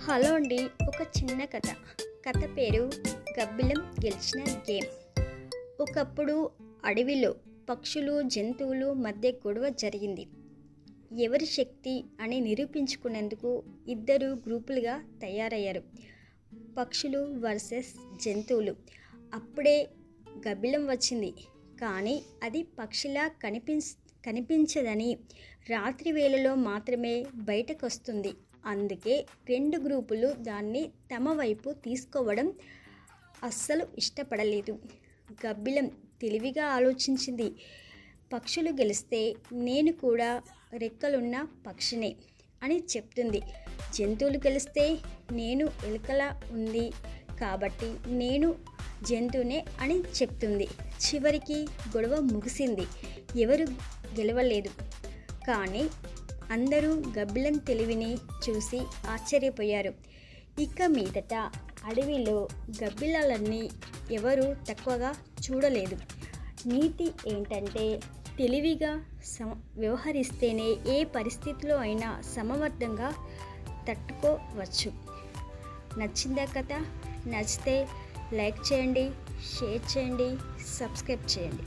Hello అండి ఒక చిన్న కథ. కథ పేరు గబ్బిలం గెలిచిన గేమ్. ఒకప్పుడు అడవిలో పక్షులు జంతువులు మధ్య గొడవ జరిగింది. ఎవరి శక్తి అని నిరూపించుకునేందుకు ఇద్దరు గ్రూపులుగా తయారయ్యారు. పక్షులు వర్సెస్ జంతువులు. అప్పుడే గబ్బిలం వచ్చింది. కానీ అది పక్షిలా కనిపించ కనిపించదని రాత్రి వేళలో మాత్రమే బయటకు వస్తుంది అందుకే రెండు గ్రూపులు దాన్ని తమ వైపు తీసుకోవడం అస్సలు ఇష్టపడలేదు. గబ్బిలం తెలివిగా ఆలోచించింది. పక్షులు గెలిస్తే నేను కూడా రెక్కలున్న పక్షినే అని చెప్తుంది. జంతువులు గెలిస్తే నేను ఎలుకలా ఉంది కాబట్టి నేను జంతువునే అని చెప్తుంది. చివరికి గొడవ ముగిసింది. ఎవరు గెలవలేదు. కానీ అందరూ గబ్బిలం తెలివిని చూసి ఆశ్చర్యపోయారు. ఇక మీదట అడవిలో గబ్బిలాలన్నీ ఎవరు తక్కువగా చూడలేదు. నీతి ఏంటంటే తెలివిగా సమ వ్యవహరిస్తేనే ఏ పరిస్థితిలో అయినా సమర్థంగా తట్టుకోవచ్చు. నచ్చిందా కథ? నచ్చితే లైక్ చేయండి షేర్ చేయండి సబ్స్క్రైబ్ చేయండి.